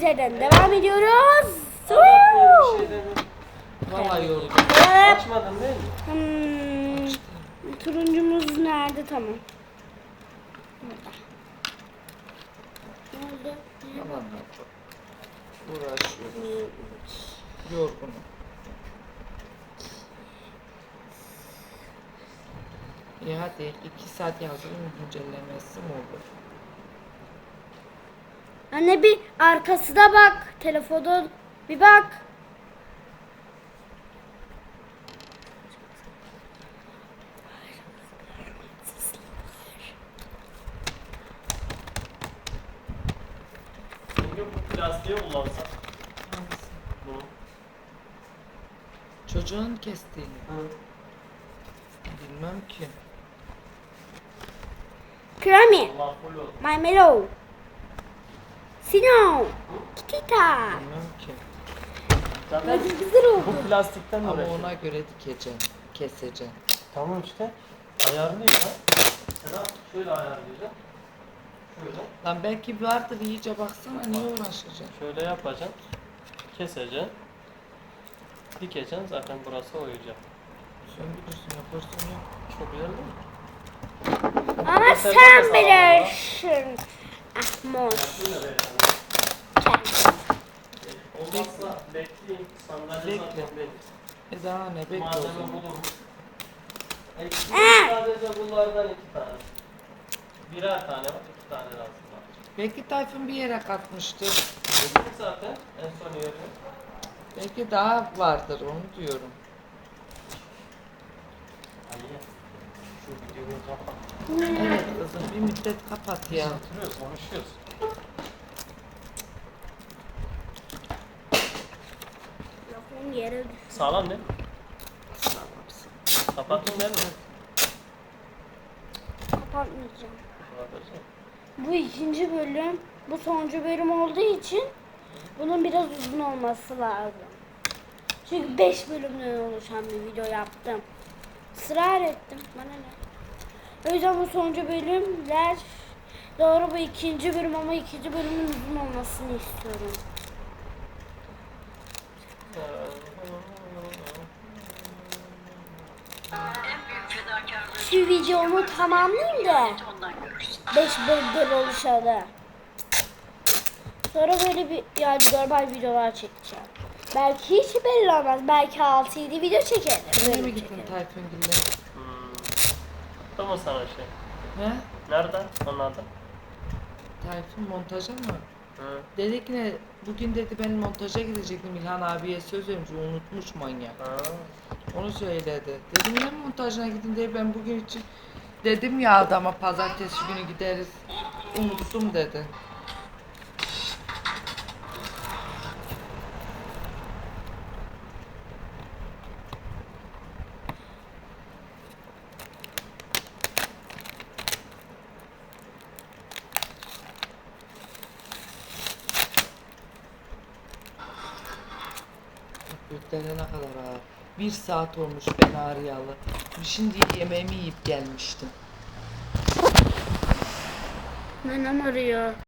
kaldığımız yerden devam ediyoruz. Anlatmayın bir şey demiyorum. Vallahi yoruldum. Evet. Açmadın değil mi? Hmm, turuncumuz nerede? Tamam. Burada. Nerede? Tamam ya çok uğraşıyorum. Hmm, Yorgunum. İyi hadi iki saat yazılım güncellemesi mi olur? Anne bir arkasına bak. Telefonun bir bak. Çünkü bu plastiği kullansak. Hangisi? Bunu. Çocuğun kestiğini. Hı. Bilmem ki. Olur. My Melo. Sino. Kitita. Zaten Hadi güzel oldu. bu plastikten Ama uğraşıyor. ona göre dikeceğim. Keseceğim. Tamam işte. Ayarlayacağım. Sana şöyle ayarlayacağım. Şöyle. Lan belki vardır iyice baksana niye uğraşacaksın? Şöyle yapacaksın. Keseceksin. Dikeceksin. Zaten burası oyacak. Sen bilirsin yaparsın ya. Çok güzel değil mi? Ama sen bilirsin. Yani. Olmazsa bekleyin. Sandalye Bekle. E daha ne bekle o Malzeme zaman. bulurum. Eksiğim sadece bunlardan iki tane. Birer tane var, iki tane lazım var. Belki Tayfun bir yere katmıştır. Dedik zaten en son yeri. Belki daha vardır onu diyorum. Ali, şu videoyu kapat. Evet kızım bir müddet kapat ya. Oturuyoruz, konuşuyoruz. Yere düştü. Sağlam ne? Kapattın değil mi? Kapatmayacağım. Bu ikinci bölüm. Bu sonuncu bölüm olduğu için bunun biraz uzun olması lazım. Çünkü 5 bölümden oluşan bir video yaptım. Israr ettim. Bana ne? O yüzden bu sonuncu bölümler doğru bu ikinci bölüm ama ikinci bölümün uzun olmasını istiyorum. Şu videomu tamamlayayım da 5 bölümden oluşanı. Sonra böyle bir yani normal videolar çekeceğim. Belki hiç belli olmaz. Belki 6-7 video çekerim. Nereye mi gittin. Tayfun Gül'le? Hmm. Tamam sana şey. He? Nerede? Onun adı? Tayfun montaja mı? Hı. Dedi ki ne? Bugün dedi ben montaja gidecektim İlhan abiye söz vermiş unutmuş manyak. Ha. Onu söyledi. Dedim ne montajına gidin diye ben bugün için dedim ya adama pazartesi günü gideriz. Unuttum dedi. Göklerine ne kadar ağır. Bir saat olmuş ben ağrıyalı. Şimdi yemeğimi yiyip gelmiştim. Nenem arıyor.